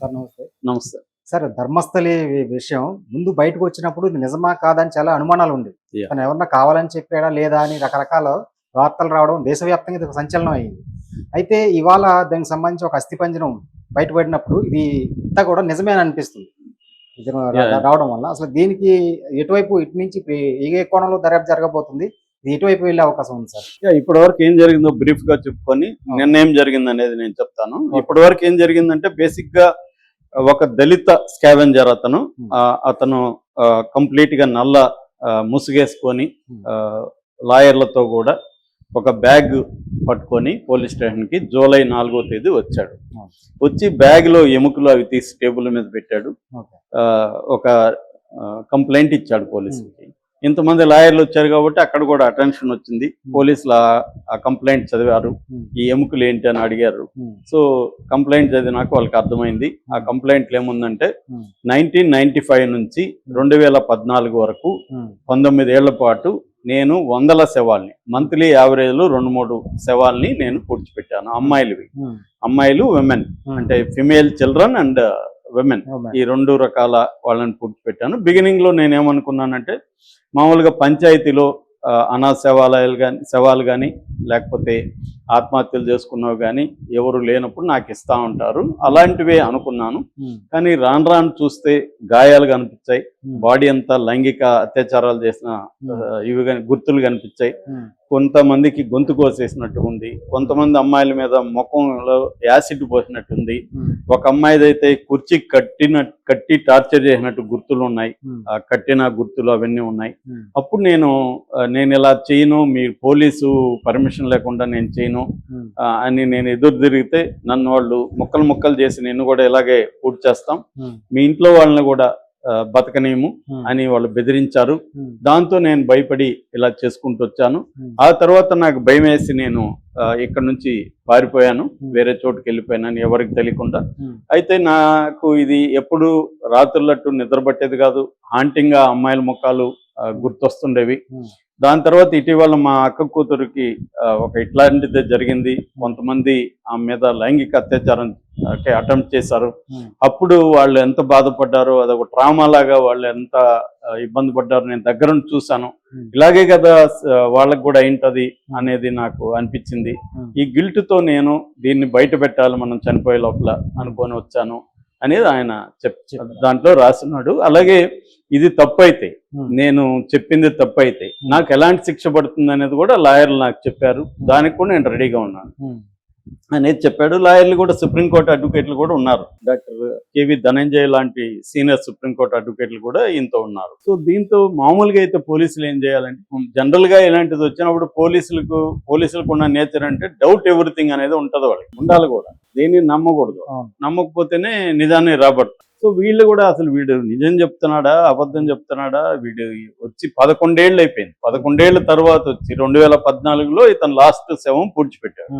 Sir నమస్తే. నమస్తే. Sir Dharmasthali విషయం ముందు బయటకు వచ్చినప్పుడు ఇది నిజమా కాదని చాలా అనుమానాలు ఉండేవి. తను ఎవరన్నా కావాలని చెప్పాడా లేదా అని రకరకాల వార్తలు రావడం దేశవ్యాప్తంగా ఇది ఒక సంచలనం అయింది. అయితే ఇవాళ దానికి సంబంధించి ఒక అస్థిపంజరం బయటపడినప్పుడు ఇది ఇంత కూడా నిజమే అని అనిపిస్తుంది. ఇది. రావడం వల్ల అసలు దీనికి ఎటువైపు ఇటు నుంచి ఏ కోణంలో దర్యాప్తు జరగబోతుంది? ఇది ఎటువైపు వెళ్ళే అవకాశం ఉంది సార్? ఇప్పటి వరకు ఏం జరిగిందో బ్రీఫ్గా చెప్పుకొని నిన్న ఏం జరిగింది అనేది నేను చెప్తాను. ఇప్పటి వరకు ఏం జరిగిందంటే బేసిక్గా ఒక దళిత స్కావెంజర్ అతను Hmm. అతను కంప్లీట్గా నల్ల ముసుగేసుకొని Hmm. లాయర్లతో కూడా ఒక బ్యాగ్ పట్టుకొని పోలీస్ స్టేషన్కి జూలై నాలుగో తేదీ వచ్చాడు Hmm. వచ్చి బ్యాగ్లో ఎముకలు అవి తీసి టేబుల్ మీద పెట్టాడు ఒక కంప్లైంట్ ఇచ్చాడు పోలీసులకి ఇంతమంది లాయర్లు వచ్చారు కాబట్టి అక్కడ కూడా అటెన్షన్ వచ్చింది. పోలీసులు ఆ- కంప్లైంట్ చదివారు. ఈ ఎముకలు ఏంటి అని అడిగారు. సో కంప్లైంట్ చదివినాక వాళ్ళకి అర్థమైంది. ఆ కంప్లైంట్లు ఏముందంటే Hmm. నైన్టీన్ నైన్టీ ఫైవ్ నుంచి రెండు వేల పద్నాలుగు వరకు పంతొమ్మిది ఏళ్ళ పాటు నేను వందల శవాల్ని మంత్లీ యావరేజ్లో రెండు మూడు శవాల్ని నేను పూడ్చిపెట్టాను. అమ్మాయిలవి. అమ్మాయిలు విమెన్ అంటే ఫిమేల్ చిల్డ్రన్ అండ్ విమెన్ ఈ రెండు రకాల వాళ్ళని పూడ్చిపెట్టాను. బిగినింగ్లో నేను ఏమనుకున్నానంటే మామూలుగా పంచాయతీలో అనాథ శవాలయాలు కానీ శవాలు కానీ లేకపోతే ఆత్మహత్యలు చేసుకున్నవి కానీ ఎవరు లేనప్పుడు నాకు ఇస్తా ఉంటారు. అలాంటివే అనుకున్నాను. కానీ రాను రాను చూస్తే గాయాలు కనిపించాయి. బాడీ అంతా లైంగిక అత్యాచారాలు చేసిన ఆ, ఇవి కానీ గుర్తులు కనిపించాయి. కొంతమందికి గొంతు కోసేసినట్టు ఉంది. కొంతమంది అమ్మాయిల మీద ముఖంలో యాసిడ్ పోసినట్టుంది ఒక అమ్మాయిదైతే కుర్చీ కట్టిన కట్టి టార్చర్ చేసినట్టు గుర్తులు ఉన్నాయి. ఆ కట్టిన గుర్తులు అవన్నీ ఉన్నాయి. అప్పుడు నేను నేను ఇలా చేయను మీ పోలీసు పర్మిషన్ లేకుండా నేను చేయను. అని నేను ఎదురు తిరిగితే నన్ను వాళ్ళు ముక్కలు ముక్కలు చేసి నిన్ను కూడా ఇలాగే పూర్తి చేస్తాం. మీ ఇంట్లో వాళ్ళని కూడా బతకనేము అని వాళ్ళు బెదిరించారు. దాంతో నేను భయపడి ఇలా చేసుకుంటూ వచ్చాను. ఆ తర్వాత నాకు భయం వేసి నేను ఇక్కడ నుంచి పారిపోయాను. వేరే చోటుకి వెళ్ళిపోయాను ఎవరికి తెలియకుండా. అయితే నాకు ఇది ఎప్పుడు రాత్రులట్టు నిద్ర పట్టేది కాదు. హాంటింగ్గా అమ్మాయిల ముఖాలు గుర్తొస్తుండేవి. దాని తర్వాత ఇటీవల మా అక్క కూతురికి ఒక ఇట్లాంటిదే జరిగింది. కొంతమంది ఆమె మీద లైంగిక అత్యాచారం అటెంప్ట్ చేశారు. అప్పుడు వాళ్ళు ఎంత బాధపడ్డారో అదొక ట్రామా లాగా వాళ్ళు ఎంత ఇబ్బంది పడ్డారో నేను దగ్గర చూశాను. ఇలాగే కదా వాళ్ళకు కూడా ఏంటది అనేది నాకు అనిపించింది. ఈ గిల్ట్తో నేను దీన్ని బయట పెట్టాలి మనం చనిపోయే లోపల అనుకొని వచ్చాను అనేది ఆయన చెప్ దాంట్లో రాస్తున్నాడు అలాగే ఇది తప్పు అయితే నేను చెప్పింది తప్పు అయితే నాకు ఎలాంటి శిక్ష పడుతుంది అనేది కూడా లాయర్లు నాకు చెప్పారు. దానికి కూడా నేను రెడీగా ఉన్నాను. అనేది చెప్పాడు. లాయర్లు కూడా సుప్రీంకోర్టు అడ్వకేట్లు కూడా ఉన్నారు. డాక్టర్ కేవి ధనంజయ్ లాంటి సీనియర్ సుప్రీంకోర్టు అడ్వకేట్లు కూడా ఇంతో ఉన్నారు. సో దీంతో మామూలుగా అయితే పోలీసులు ఏం చేయాలంటే జనరల్గా ఇలాంటిది వచ్చినప్పుడు పోలీసులకు పోలీసులకు ఉన్న నేచర్ అంటే డౌట్ ఎవ్రీథింగ్ అనేది ఉంటది వాళ్ళకి. ఉండాలి కూడా. దేన్ని నమ్మకూడదు. నమ్మకపోతేనే నిజాన్ని రాబడతారు సో వీళ్ళు కూడా అసలు వీడు నిజం చెప్తున్నాడా అబద్ధం చెప్తున్నాడా వీడు వచ్చి పదకొండేళ్ళు అయిపోయింది. పదకొండేళ్ళ తర్వాత వచ్చి రెండు వేల పద్నాలుగులో ఇతను లాస్ట్ శవం పూడ్చిపెట్టాడు.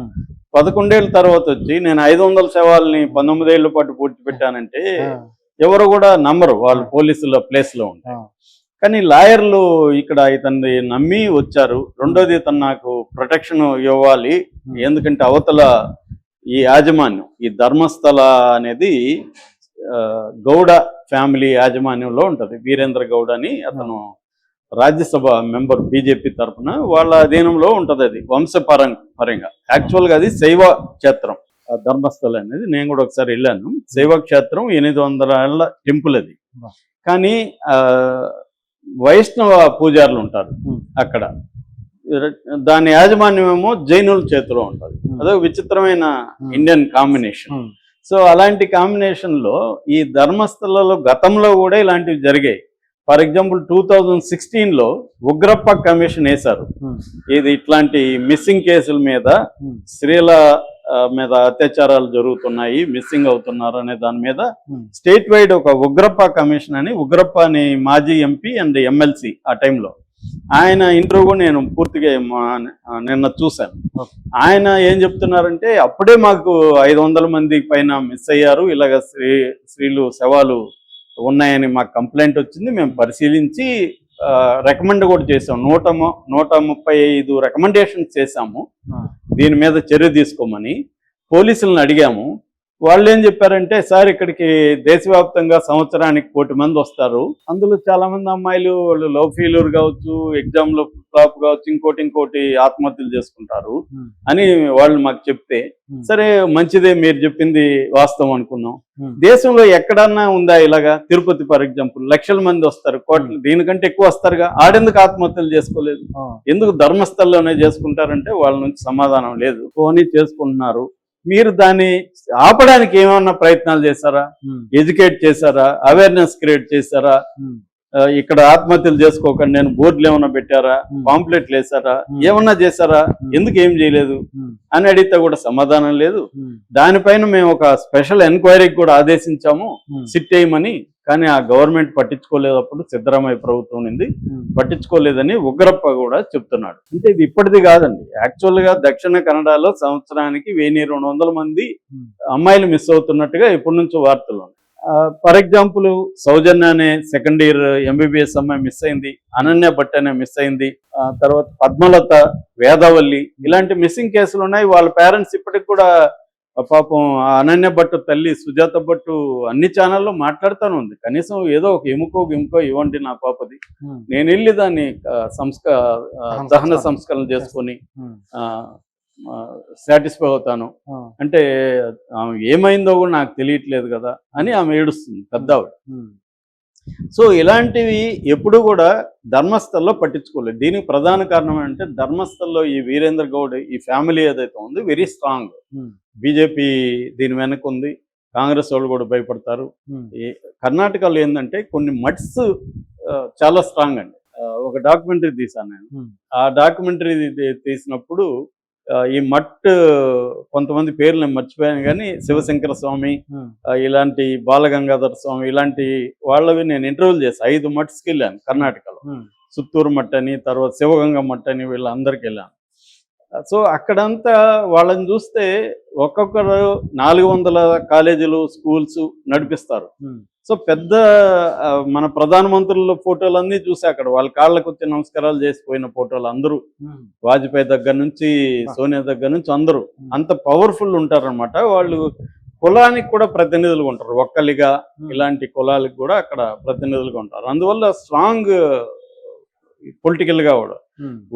పదకొండేళ్ళ తర్వాత వచ్చి నేను ఐదు వందల శవాల్ని పంతొమ్మిదేళ్ళ పాటు పూడ్చిపెట్టానంటే ఎవరు కూడా నమ్మరు వాళ్ళు పోలీసుల ప్లేస్లో ఉంటారు కానీ లాయర్లు ఇక్కడ ఇతన్ని నమ్మి వచ్చారు. రెండోది ఇతను నాకు ప్రొటెక్షన్ ఇవ్వాలి ఎందుకంటే అవతల ఈ యాజమాన్యం ఈ ధర్మస్థల అనేది గౌడ ఫ్యామిలీ యాజమాన్యంలో ఉంటది. వీరేంద్ర గౌడ అని అతను రాజ్యసభ మెంబర్ బీజేపీ తరఫున వాళ్ళ అధీనంలో ఉంటది అది వంశపరం పరంగా. యాక్చువల్గా అది శైవ క్షేత్రం. ఆ ధర్మస్థల అనేది నేను కూడా ఒకసారి వెళ్ళాను. శైవ క్షేత్రం ఎనిమిది వందల ఏళ్ళ టెంపుల్ అది. కానీ ఆ వైష్ణవ పూజారులు ఉంటారు అక్కడ. దాని యాజమాన్యం ఏమో జైనుల చేతిలో ఉంటుంది. అదొక విచిత్రమైన ఇండియన్ కాంబినేషన్. సో అలాంటి కాంబినేషన్లో ఈ ధర్మస్థలలో గతంలో కూడా ఇలాంటివి జరిగాయి. ఫర్ ఎగ్జాంపుల్ టూ థౌజండ్ సిక్స్టీన్లో ఉగ్రప్ప కమిషన్ వేశారు. ఇది ఇట్లాంటి మిస్సింగ్ కేసుల మీద స్త్రీల ఆ, మీద అత్యాచారాలు జరుగుతున్నాయి మిస్సింగ్ అవుతున్నారు అనే దాని మీద స్టేట్ వైడ్ ఒక ఉగ్రప్ప కమిషన్ అని ఉగ్రప్ప అని మాజీ ఎంపీ అండ్ ఎమ్మెల్సీ ఆ టైంలో ఆయన ఇంటర్వ్యూ నేను పూర్తిగా నిన్న చూశాను. ఆయన ఏం చెప్తున్నారంటే అప్పుడే మాకు ఐదు వందల మంది పైన మిస్ అయ్యారు. ఇలాగ స్త్రీ స్త్రీలు శవాలు ఉన్నాయని మాకు కంప్లైంట్ వచ్చింది. మేము పరిశీలించి రికమెండ్ కూడా చేసాం నూట నూట ముప్పై ఐదు రికమెండేషన్స్ చేశాము. దీని మీద చర్య తీసుకోమని పోలీసులను అడిగాము. వాళ్ళు ఏం చెప్పారంటే సార్ ఇక్కడికి దేశవ్యాప్తంగా సంవత్సరానికి కోటి మంది వస్తారు. అందులో చాలా మంది అమ్మాయిలు వాళ్ళు లవ్ ఫెయిల్యూర్ కావచ్చు ఎగ్జామ్లో ఫ్లాప్ కావచ్చు ఇంకోటి ఇంకోటి ఆత్మహత్యలు చేసుకుంటారు Hmm. అని వాళ్ళు మాకు చెప్తే Hmm. సరే మంచిదే మీరు చెప్పింది వాస్తవం అనుకుందాం. Hmm. దేశంలో ఎక్కడన్నా ఉందా ఇలాగా తిరుపతి ఫర్ ఎగ్జాంపుల్? లక్షల మంది వస్తారు. కోట్ల దీనికంటే ఎక్కువ వస్తారుగా? ఆడెందుకు ఆత్మహత్యలు చేసుకోలేదు? ఎందుకు ధర్మస్థలంలోనే చేసుకుంటారంటే వాళ్ళ నుంచి సమాధానం లేదు. పోనీ చేసుకుంటున్నారు. మీరు దాన్ని ఆపడానికి ఏమన్నా ప్రయత్నాలు చేశారా? ఉమ్, ఎడ్యుకేట్ చేశారా? అవేర్నెస్ క్రియేట్ చేశారా? ఇక్కడ ఆత్మహత్యలు చేసుకోకండి నేను బోర్డులు ఏమన్నా పెట్టారా? పాంప్లెట్లు వేసారా. ఏమన్నా చేశారా? ఎందుకు ఏం చేయలేదు? అని అడిగితే కూడా సమాధానం లేదు. దానిపైన మేము ఒక స్పెషల్ ఎంక్వైరీకి కూడా ఆదేశించాము. సిట్ వేయమని కానీ ఆ గవర్నమెంట్ పట్టించుకోలేదు అప్పుడు సిద్ధరామయ్య ప్రభుత్వం ఉంది పట్టించుకోలేదని ఉగ్రప్ప కూడా చెప్తున్నాడు. అంటే ఇది ఇప్పటిది కాదండి. యాక్చువల్గా దక్షిణ కన్నడలో సంవత్సరానికి వెయ్యి రెండు వందల మంది. అమ్మాయిలు మిస్ అవుతున్నట్టుగా ఎప్పటి నుంచో వార్తలు ఫర్ ఎగ్జాంపుల్ సౌజన్య అనే సెకండ్ ఇయర్ ఎంబీబీఎస్ అమ్మాయి మిస్ అయింది అనన్య భట్ అనే మిస్ అయింది తర్వాత పద్మలత వేదవల్లి ఇలాంటి మిస్సింగ్ కేసులు ఉన్నాయి. వాళ్ళ పేరెంట్స్ ఇప్పటికి కూడా పాపం ఆ అనన్య భట్ తల్లి సుజాత భట్ అన్ని ఛానల్లో మాట్లాడుతూనే ఉంది. కనీసం ఏదో ఒక ఎముకో గిముకో ఇవ్వండి నా పాపది. ఉమ్, నేను వెళ్ళి దాన్ని సంస్క దహన దహన సంస్కారం. సంస్కరణ చేసుకొని ఉమ్, సాటిస్ఫై అవుతాను. అంటే ఆమె ఏమైందో కూడా నాకు తెలియట్లేదు కదా అని ఆమె ఏడుస్తుంది పెద్ద సో ఇలాంటివి ఎప్పుడు కూడా ధర్మస్థల్లో పట్టించుకోలేదు. దీనికి ప్రధాన కారణం ఏంటంటే ధర్మస్థల్లో ఈ వీరేంద్ర గౌడ్ ఈ ఫ్యామిలీ ఏదైతే ఉందో వెరీ స్ట్రాంగ్ బీజేపీ దీని వెనక ఉంది కాంగ్రెస్ వాళ్ళు కూడా భయపడతారు. కర్ణాటకలో ఏంటంటే కొన్ని మట్స్ చాలా స్ట్రాంగ్ అండి. ఒక డాక్యుమెంటరీ తీసాను నేను. ఆ డాక్యుమెంటరీ తీసినప్పుడు ఈ మట్ కొంతమంది పేర్లు నేను మర్చిపోయాను కానీ శివశంకర స్వామి ఇలాంటి బాలగంగాధర స్వామి ఇలాంటి వాళ్ళవి నేను ఇంటర్వ్యూలు చేశాను ఐదు మట్స్కి వెళ్ళాను కర్ణాటకలో. సుత్తూరు మట్ అని తర్వాత శివగంగ మట్ అని వీళ్ళందరికి వెళ్ళాను. సో అక్కడంతా వాళ్ళని చూస్తే ఒక్కొక్కరు నాలుగు వందల కాలేజీలు స్కూల్స్ నడిపిస్తారు. సో పెద్ద మన ప్రధానమంత్రుల ఫోటోలు అన్నీ చూసా అక్కడ. వాళ్ళ కాళ్ళకు వచ్చి నమస్కారాలు చేసిపోయిన ఫోటోలు అందరూ. వాజ్పేయి దగ్గర నుంచి సోనియా దగ్గర నుంచి అందరూ. అంత పవర్ఫుల్ ఉంటారన్నమాట. వాళ్ళు కులానికి కూడా ప్రతినిధులుగా ఉంటారు. ఒక్కలిగా ఇలాంటి కులాలకు కూడా అక్కడ ప్రతినిధులుగా ఉంటారు. అందువల్ల స్ట్రాంగ్ పొలిటికల్గా కూడా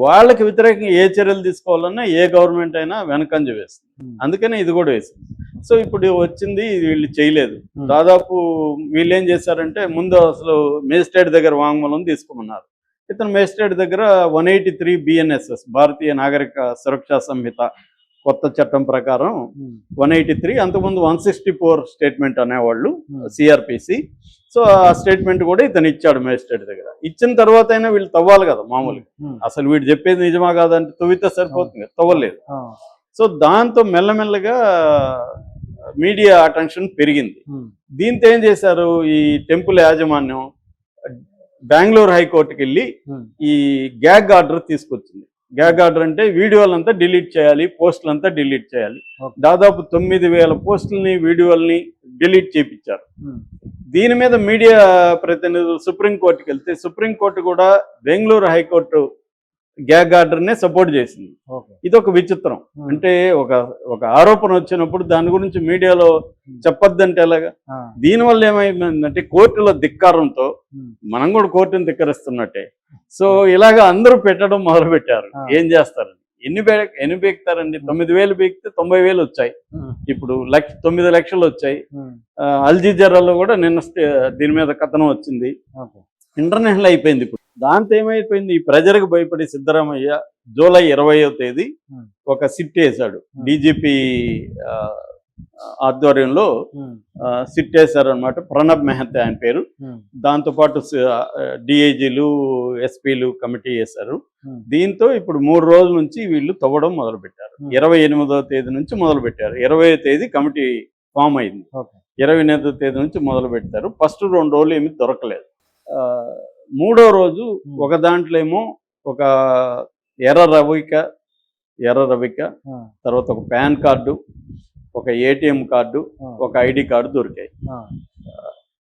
వాళ్ళకి వ్యతిరేకంగా ఏ చర్యలు తీసుకోవాలన్నా ఏ గవర్నమెంట్ అయినా వెనకంజ వేస్తుంది. అందుకనే ఇది కూడా వేసింది. సో ఇప్పుడు వచ్చింది వీళ్ళు చేయలేదు. దాదాపు వీళ్ళు ఏం చేశారంటే ముందు అసలు మేజిస్ట్రేట్ దగ్గర వాంగ్మూలం తీసుకోమన్నారు. ఇతను మేజిస్ట్రేట్ దగ్గర one eighty three BNSS Bharatiya Nagarik Suraksha Sanhita కొత్త చట్టం ప్రకారం వన్ ఎయిటీ త్రీ అంతకుముందు వన్ సిక్స్టీ ఫోర్ స్టేట్మెంట్ అనేవాళ్ళు సిఆర్పిసి సో ఆ స్టేట్మెంట్ కూడా ఇతను ఇచ్చాడు మేజిస్ట్రేట్ దగ్గర. ఇచ్చిన తర్వాత అయినా వీళ్ళు తవ్వాలి కదా మామూలుగా. అసలు వీడు చెప్పేది నిజమా కాదంటే తవ్వితే సరిపోతుంది తవ్వలేదు. సో దాంతో మెల్లమెల్లగా మీడియా అటెన్షన్ పెరిగింది. దీంతో ఏం చేశారు? ఈ టెంపుల్ యాజమాన్యం బెంగళూరు హైకోర్టుకి వెళ్ళి ఈ గ్యాగ్ ఆర్డర్ తీసుకొచ్చింది. గ్యాగ్ ఆర్డర్ అంటే వీడియోలంతా డిలీట్ చేయాలి పోస్టులంతా డిలీట్ చేయాలి. దాదాపు తొమ్మిది వేల పోస్టుల్ని వీడియోల్ని డిలీట్ చేయించారు దీని మీద మీడియా ప్రతినిధులు సుప్రీంకోర్టుకి వెళ్తే సుప్రీంకోర్టు కూడా బెంగళూరు హైకోర్టు గ్యాగ్ ఆర్డర్నే సపోర్ట్ చేసింది. ఇది ఒక విచిత్రం. అంటే ఒక ఒక ఆరోపణ వచ్చినప్పుడు దాని గురించి మీడియాలో చెప్పొద్దంటే ఎలాగా? దీనివల్ల ఏమైందంటే కోర్టుల ధిక్కారంతో మనం కూడా కోర్టుని ధిక్కరిస్తున్నట్టే. సో ఇలాగ అందరూ పెట్టడం మొదలు పెట్టారు ఆ. ఏం చేస్తారు? ఎన్ని ఎన్ని బీక్తారండి? తొమ్మిది వేలు బీక్తే తొంభై వేలు వచ్చాయి. ఇప్పుడు లక్ష తొమ్మిది లక్షలు వచ్చాయి. ఉమ్, ఆ, అల్జీజరాలో కూడా నిన్న దీని మీద కథనం వచ్చింది. ఇంటర్నేషనల్ అయిపోయింది ఇప్పుడు. దాంతో ఏమైపోయింది? ఈ ప్రజలకు భయపడి సిద్ధరామయ్య జూలై ఇరవయో తేదీ. ఒక సిట్ వేశాడు. డీజీపీ ఆధ్వర్యంలో సిట్ వేశారు అనమాట ప్రణబ్ మెహతా ఆయన పేరు. దాంతోపాటు డిఐజీలు ఎస్పీలు కమిటీ వేశారు. దీంతో ఇప్పుడు మూడు రోజుల నుంచి వీళ్ళు తవ్వడం మొదలు పెట్టారు. ఇరవై ఎనిమిదవ తేదీ నుంచి మొదలు పెట్టారు ఇరవై తేదీ కమిటీ ఫామ్ అయింది. ఇరవై ఎనిమిదో తేదీ నుంచి మొదలు పెట్టారు ఫస్ట్ రెండు రోజులు ఏమి దొరకలేదు. మూడో రోజు. ఒక దాంట్లో ఏమో ఒక ఎర్ర రవిక ఎర్ర రవిక తర్వాత ఒక పాన్ కార్డు ఒక ఏటీఎం కార్డు ఒక ఐడి కార్డు దొరికాయి.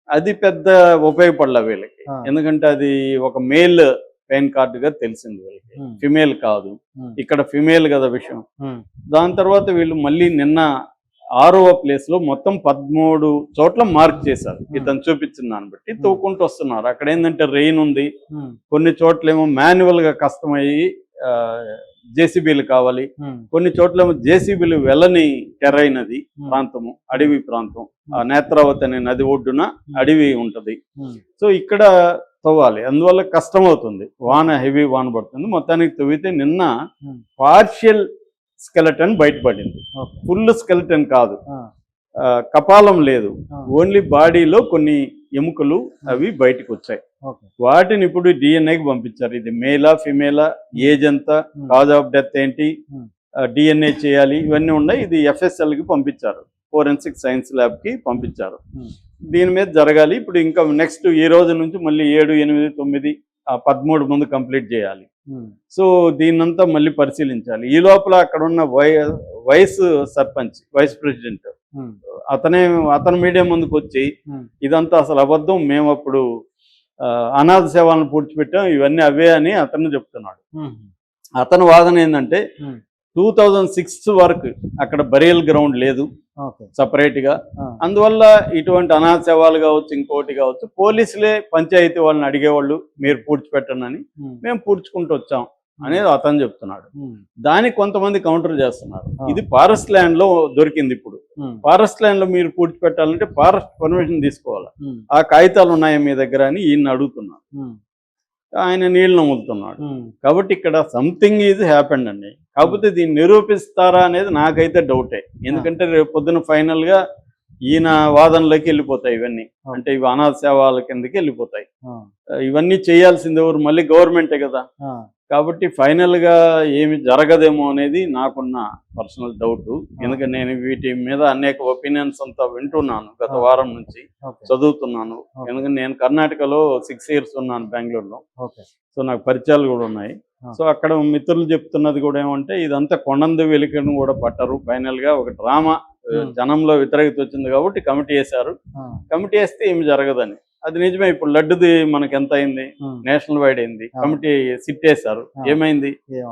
అది పెద్ద ఉపయోగపడలే వీళ్ళకి. ఎందుకంటే అది ఒక మేల్ పాన్ కార్డుగా తెలిసింది వీళ్ళకి. ఫిమేల్ కాదు. ఇక్కడ ఫిమేల్ కదా విషయం. దాని తర్వాత వీళ్ళు మళ్ళీ నిన్న ఆరవ ప్లేస్లో మొత్తం పదమూడు చోట్ల మార్క్ చేశారు. ఇతను చూపించిన దాన్ని బట్టి తవ్వుకుంటూ వస్తున్నారు. అక్కడ ఏంటంటే రెయిన్ ఉంది. కొన్ని చోట్ల ఏమో మాన్యువల్గా కష్టమయ్యి జేసీబీలు కావాలి. కొన్ని చోట్ల జేసీబీలు వెళ్ళని అది ఉమ్, ప్రాంతము అడవి ప్రాంతం. ఆ నేత్రావతి అనే నది ఒడ్డున అడవి ఉంటది. సో ఇక్కడ తవ్వాలి. అందువల్ల కష్టం అవుతుంది వాన హెవీ వాన పడుతుంది. మొత్తానికి తవ్వితే నిన్న. పార్షియల్ స్కెలటన్ బయటపడింది. ఫుల్ స్కెలటన్ కాదు. కపాలం లేదు. ఓన్లీ బాడీలో కొన్ని ఎముకలు అవి బయటకు వచ్చాయి వాటిని ఇప్పుడు డిఎన్ఏకి పంపించారు. ఇది మేలా ఫిమేలా ఏజ్ ఎంత ఉమ్, కాజ్ ఆఫ్ డెత్ ఏంటి Hmm. డిఎన్ఏ చేయాలి ఇవన్నీ ఉన్నాయి. ఇది ఎఫ్ఎస్ఎల్కి పంపించారు. ఫోరెన్సిక్ సైన్స్ ల్యాబ్కి పంపించారు. దీని మీద జరగాలి. ఇప్పుడు ఇంకా నెక్స్ట్ ఈ రోజు నుంచి మళ్ళీ ఏడు ఎనిమిది తొమ్మిది పదమూడు ముందు కంప్లీట్ చేయాలి. సో దీన్నంతా మళ్ళీ పరిశీలించాలి. ఈ లోపల అక్కడ ఉన్న వైస్ సర్పంచ్ వైస్ ప్రెసిడెంట్ అతనే అతని మీడియా ముందుకు వచ్చి ఇదంతా అసలు అబద్ధం. మేము అప్పుడు అనాథ సేవలను పూడ్చిపెట్టాం. ఇవన్నీ అవే అని అతను చెప్తున్నాడు. అతని వాదన ఏంటంటే టూ థౌజండ్ సిక్స్ వరకు అక్కడ బరియల్ గ్రౌండ్ లేదు సపరేట్గా అందువల్ల ఇటువంటి అనాథ సేవలు కావచ్చు ఇంకోటి కావచ్చు పోలీసులే పంచాయతీ వాళ్ళని అడిగేవాళ్ళు మీరు పూడ్చిపెట్టండి అని. మేము పూడ్చుకుంటూ వచ్చాం. అనేది అతను చెప్తున్నాడు. దానికి కొంతమంది కౌంటర్ చేస్తున్నారు. ఇది ఫారెస్ట్ ల్యాండ్లో దొరికింది ఇప్పుడు. ఫారెస్ట్ ల్యాండ్లో మీరు పూడ్చిపెట్టాలంటే ఫారెస్ట్ పర్మిషన్ తీసుకోవాలి. ఆ కాగితాలు ఉన్నాయా మీ దగ్గర అని ఈయన అడుగుతున్నారు. ఉమ్, ఆయన నీళ్ళు నమ్ముతున్నాడు కాబట్టి ఇక్కడ సంథింగ్ ఈజ్ హ్యాపెండ్ అండి. కాకపోతే దీన్ని నిరూపిస్తారా అనేది నాకైతే డౌటే ఎందుకంటే రేపు పొద్దున ఫైనల్గా ఈయన వాదనలోకి వెళ్ళిపోతాయి ఇవన్నీ. అంటే ఇవి అనాథ సేవల కిందకి వెళ్ళిపోతాయి. ఇవన్నీ చేయాల్సింది ఎవరు? మళ్ళీ గవర్నమెంటే కదా. కాబట్టి ఫైనల్గా ఏమి జరగదేమో అనేది నాకున్న పర్సనల్ డౌట్. ఎందుకంటే నేను వీటి మీద అనేక ఒపీనియన్స్ అంతా వింటున్నాను గత వారం నుంచి. చదువుతున్నాను. ఎందుకంటే నేను కర్ణాటకలో సిక్స్ ఇయర్స్ ఉన్నాను బెంగళూరులో. సో నాకు పరిచయాలు కూడా ఉన్నాయి. సో అక్కడ మిత్రులు చెప్తున్నది కూడా ఏమంటే ఇదంతా కొండందు వెలికను కూడా పట్టరు. ఫైనల్గా ఒక డ్రామా. జనంలో వ్యతిరేకత వచ్చింది కాబట్టి కమిటీ వేశారు. కమిటీ వేస్తే ఏమి జరగదని. అది నిజమే ఇప్పుడు లడ్డుది మనకి ఎంత అయింది నేషనల్ వైడ్ అయింది. కమిటీ సిట్ వేశారు. ఏమైంది?